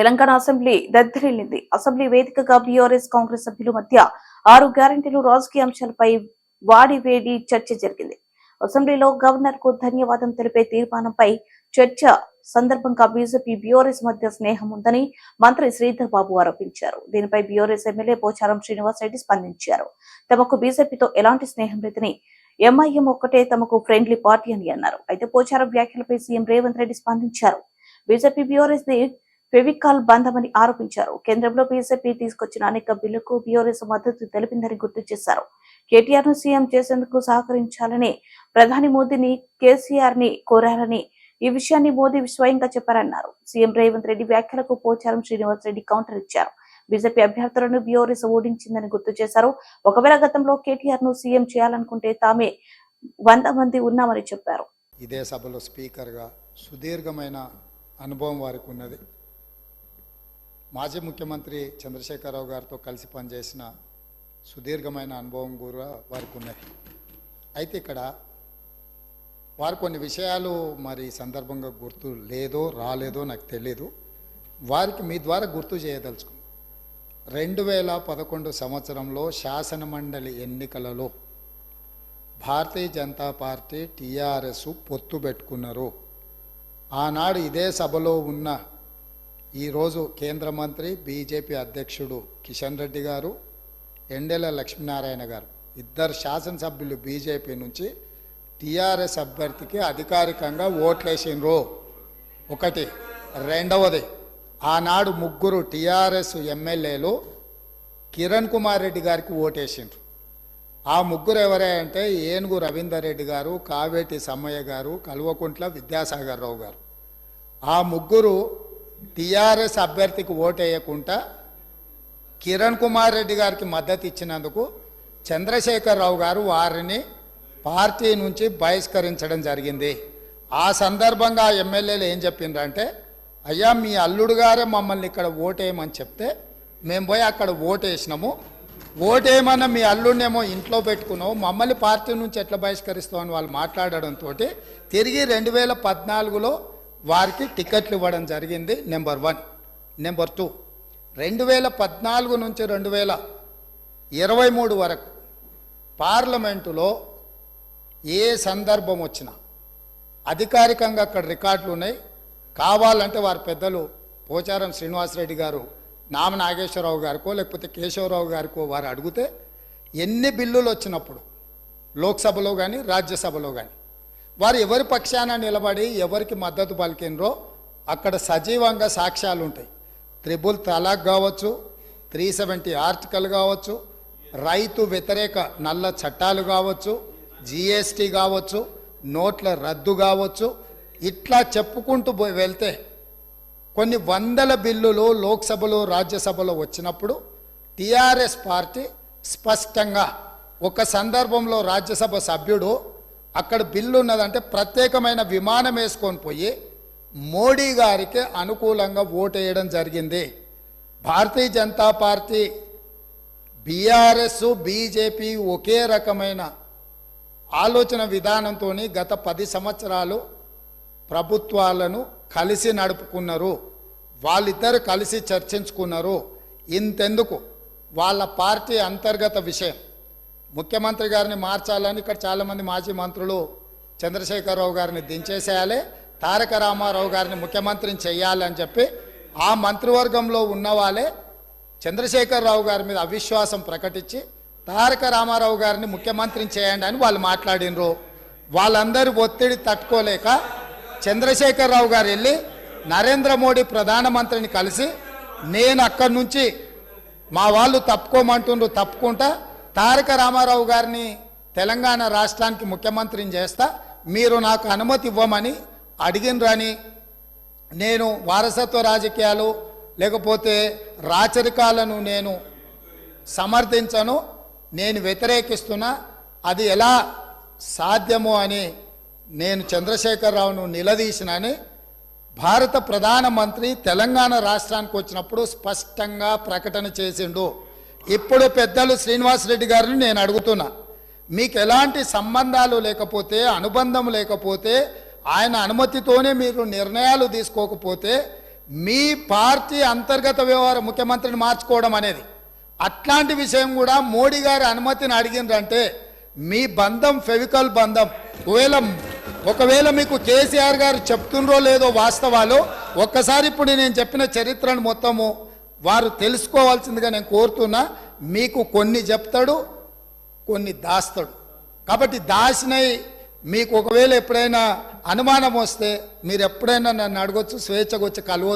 Telangana assembly దద్దరిల్లింది assembly వేదికగా BRS Congress సభ్యుల మధ్య ఆరు గ్యారంటీలు రాజకీయ అంశాలపై వాడి వేడి చర్చ జరిగింది. అసెంబ్లీలో గవర్నర్కు ధన్యవాదం తెలిపే తీర్మానంపై చర్చ సందర్భంగా బీజేపీ బీఆర్ఎస్ మధ్య స్నేహం ఉందని మంత్రి శ్రీధర్ బాబు ఆరోపించారు. దీనిపై బీఆర్ఎస్ ఎమ్మెల్యే పోచారం శ్రీనివాస్ రెడ్డి స్పందించారు. తమకు బీజేపీతో ఎలాంటి స్నేహం లేదని ఎంఐఎం ఒక్కటే తమకు ఫ్రెండ్లీ పార్టీ అని అన్నారు. అయితే పోచారం వ్యాఖ్యలపై సీఎం రేవంత్ రెడ్డి స్పందించారు. బీజేపీ బీఆర్ఎస్ ది ఫెవికాల్ బంధమని ఆరోపించారు. కేంద్రంలో బీజేపీ తీసుకొచ్చిన అనేక బిల్లుకు బీఆర్ఎస్ మద్దతు తెలిపిందని గుర్తు చేశారు. కేటీఆర్ను సీఎం చేసేందుకు సహకరించాలని ప్రధాని మోదీని కేసీఆర్ని కోరారని ఈ విషయాన్ని మోదీ స్వయంగా చెప్పారన్నారు. సీఎం రేవంత్ రెడ్డి వ్యాఖ్యలకు పోచారం శ్రీనివాస్ రెడ్డి కౌంటర్ ఇచ్చారు. బీజేపీ అభ్యర్థులను బీఆర్ఎస్ ఓడించిందని గుర్తు చేశారు. ఒకవేళ గతంలో కేటీఆర్ను సీఎం చేయాలనుకుంటే తామే వంద మంది ఉన్నామని చెప్పారు. ఇదే సభలో స్పీకర్గా సుదీర్ఘమైన అనుభవం వారికి ఉన్నది. మాజీ ముఖ్యమంత్రి చంద్రశేఖరరావు గారితో కలిసి పనిచేసిన సుదీర్ఘమైన అనుభవం కూడా వారికి ఉన్నది. అయితే ఇక్కడ వారు కొన్ని విషయాలు మరి సందర్భంగా గుర్తు లేదో రాలేదో నాకు తెలియదు వారికి మీ ద్వారా గుర్తు చేయదలుచుకున్నాను. రెండు వేల పదకొండు సంవత్సరంలో శాసనమండలి ఎన్నికలలో భారతీయ జనతా పార్టీ టీఆర్ఎస్ పొత్తు పెట్టుకున్నారు. ఆనాడు ఇదే సభలో ఉన్న ఈరోజు కేంద్ర మంత్రి బీజేపీ అధ్యక్షుడు కిషన్ రెడ్డి గారు ఎండెల లక్ష్మీనారాయణ గారు. ఇద్దరు శాసనసభ్యులు బీజేపీ నుంచి టీఆర్ఎస్ అభ్యర్థికి అధికారికంగా ఓట్లేసిండ్రు. ఒకటి. రెండవది ఆనాడు ముగ్గురు టీఆర్ఎస్ ఎమ్మెల్యేలు కిరణ్ కుమార్ రెడ్డి గారికి ఓటేసిండ్రు. ఆ ముగ్గురు ఎవరే అంటే ఏనుగు రవీందర్ రెడ్డి గారు కావేటి సమ్మయ్య గారు కల్వకుంట్ల విద్యాసాగర్ రావు గారు. ఆ ముగ్గురు టీఆర్ఎస్ అభ్యర్థికి ఓటేయకుండా కిరణ్ కుమార్ రెడ్డి గారికి మద్దతు ఇచ్చినందుకు చంద్రశేఖరరావు గారు వారిని పార్టీ నుంచి బహిష్కరించడం జరిగింది. ఆ సందర్భంగా ఎమ్మెల్యేలు ఏం చెప్పిండ్రంటే అయ్యా మీ అల్లుడు గారే మమ్మల్ని ఇక్కడ ఓటేయమని చెప్తే మేము పోయి అక్కడ ఓటేసినాము. ఓటేయమన్నా మీ అల్లుడినేమో ఇంట్లో పెట్టుకున్నావు. మమ్మల్ని పార్టీ నుంచి ఎట్లా బహిష్కరిస్తావు? అని వాళ్ళు మాట్లాడడంతో తిరిగి రెండు వేల పద్నాలుగులో వారికి టికెట్లు ఇవ్వడం జరిగింది నెంబర్ వన్. నెంబర్ టూ రెండు వేల పద్నాలుగు నుంచి రెండు వేల ఇరవై మూడు వరకు పార్లమెంటులో ఏ సందర్భం వచ్చినా అధికారికంగా అక్కడ రికార్డులు ఉన్నాయి. కావాలంటే వారి పెద్దలు పోచారం శ్రీనివాసరెడ్డి గారు నామ నాగేశ్వరరావు గారికో లేకపోతే కేశవరావు గారికో వారు అడిగితే ఎన్ని బిల్లులు వచ్చినప్పుడు లోక్సభలో కానీ రాజ్యసభలో కానీ వారు ఎవరి పక్షాన నిలబడి ఎవరికి మద్దతు పలికినరో అక్కడ సజీవంగా సాక్ష్యాలు ఉంటాయి. త్రిబుల్ తలాక్ కావచ్చు త్రీ సెవెంటీ ఆర్టికల్ కావచ్చు రైతు వ్యతిరేక నల్ల చట్టాలు కావచ్చు జిఎస్టీ కావచ్చు నోట్ల రద్దు కావచ్చు ఇట్లా చెప్పుకుంటూ పోయి వెళ్తే కొన్ని వందల బిల్లులు లోక్సభలో రాజ్యసభలో వచ్చినప్పుడు టిఆర్ఎస్ పార్టీ స్పష్టంగా ఒక సందర్భంలో రాజ్యసభ సభ్యుడు అక్కడ బిల్లు ఉన్నదంటే ప్రత్యేకమైన విమానం వేసుకొని పోయి మోడీ గారికి అనుకూలంగా ఓటేయడం జరిగింది. Bharatiya Janata party BRS BJP ఒకే రకమైన ఆలోచన విధానంతో గత పది సంవత్సరాలు ప్రభుత్వాలను కలిసి నడుపుకున్నారు. వాళ్ళిద్దరు కలిసి చర్చించుకున్నారు. ఇంతెందుకు? వాళ్ళ పార్టీ అంతర్గత విషయం. ముఖ్యమంత్రి గారిని మార్చాలని ఇక్కడ చాలామంది మాజీ మంత్రులు చంద్రశేఖరరావు గారిని దించేసేయాలి తారక రామారావు గారిని ముఖ్యమంత్రిని చేయాలని చెప్పి ఆ మంత్రివర్గంలో ఉన్న వాళ్ళే చంద్రశేఖరరావు గారి మీద అవిశ్వాసం ప్రకటించి తారక రామారావు గారిని ముఖ్యమంత్రిని చేయండి అని వాళ్ళు మాట్లాడినరు. వాళ్ళందరూ ఒత్తిడి తట్టుకోలేక చంద్రశేఖరరావు గారు వెళ్ళి నరేంద్ర మోడీ ప్రధానమంత్రిని కలిసి నేను అక్కడి నుంచి మా వాళ్ళు తప్పుకోమంటుండ్రు తప్పుకుంటా తారక రామారావు గారిని తెలంగాణ రాష్ట్రానికి ముఖ్యమంత్రిని చేస్తా. మీరు నాకు అనుమతి ఇవ్వమని అడిగినరని నేను వారసత్వ రాజకీయాలు లేకపోతే రాచరికాలను నేను సమర్థించను నేను వ్యతిరేకిస్తున్నా. అది ఎలా సాధ్యమో అని నేను చంద్రశేఖరరావును నిలదీసినని. భారత ప్రధానమంత్రి తెలంగాణ రాష్ట్రానికి వచ్చినప్పుడు స్పష్టంగా ప్రకటన చేసిండు. ఇప్పుడు పెద్దలు శ్రీనివాసరెడ్డి గారిని నేను అడుగుతున్నా. మీకు ఎలాంటి సంబంధాలు లేకపోతే అనుబంధం లేకపోతే ఆయన అనుమతితోనే మీరు నిర్ణయాలు తీసుకోకపోతే మీ పార్టీ అంతర్గత వ్యవహార ముఖ్యమంత్రిని మార్చుకోవడం అనేది. అట్లాంటి విషయం కూడా మోడీ గారి అనుమతిని అడిగిందంటే మీ బంధం ఫెవికల్ బంధం ఒకవేళ ఒకవేళ మీకు కేసీఆర్ గారు చెప్తుండ్రో లేదో వాస్తవాలు ఒక్కసారి ఇప్పుడు నేను చెప్పిన చరిత్రను మొత్తము వారు తెలుసుకోవాల్సిందిగా నేను కోరుతున్నా మీకు కొన్ని చెప్తాడు కొన్ని దాస్తాడు. కాబట్టి దాసినై మీకు ఒకవేళ ఎప్పుడైనా అనుమానం వస్తే మీరు ఎప్పుడైనా నన్ను అడగొచ్చు స్వేచ్ఛగా వచ్చి కలవచ్చు.